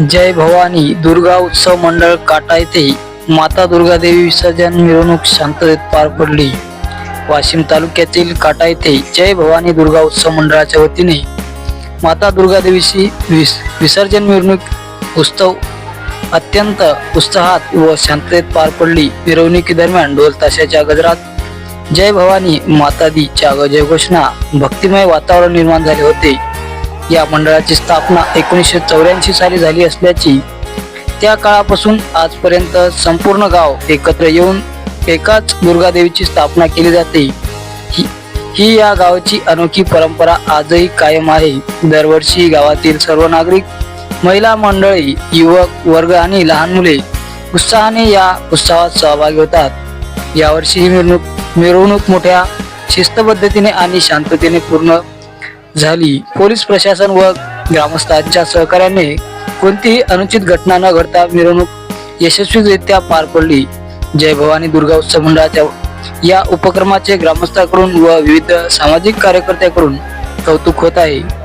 जय भवानी दुर्गा उत्सव मंडळ काटा येथे माता दुर्गा देवी विसर्जन मिरवणूक शांततेत पार पडली. वाशिम तालुक्यातील काटा येथे जय भवानी दुर्गा उत्सव मंडळाच्या वतीने माता दुर्गा देवीची विस विसर्जन मिरवणूक उत्सव अत्यंत उत्साहात व शांततेत पार पडली. मिरवणुकीदरम्यान ढोल ताशाच्या गजरात जय भवानी माता दीच्या जयघोषणा भक्तिमय वातावरण निर्माण झाले होते. या मंडळाची स्थापना एकोणीसशे चौऱ्याऐंशी साली झाली असल्याची त्या काळापासून आजपर्यंत संपूर्ण गाव एकत्र येऊन एकाच दुर्गादेवीची स्थापना केली जाते. ही ही या गावाची अनोखी परंपरा आजही कायम आहे. दरवर्षी गावातील सर्व नागरिक महिला मंडळी युवक वर्ग आणि लहान मुले उत्साहाने या उत्सवात सहभागी होतात. यावर्षी ही मिरवणूक मिरवणूक मोठ्या शिस्तबद्धतीने आणि शांततेने पूर्ण झाली. पोलीस प्रशासन व ग्रामस्थांच्या सहकार्याने कोणतीही अनुचित घटना न घडता मिरवणूक यशस्वीरित्या पार पडली. जय भवानी दुर्गा उत्सव मंडळाच्या या उपक्रमाचे ग्रामस्थांकडून व विविध सामाजिक कार्यकर्त्यांकडून कौतुक होत आहे.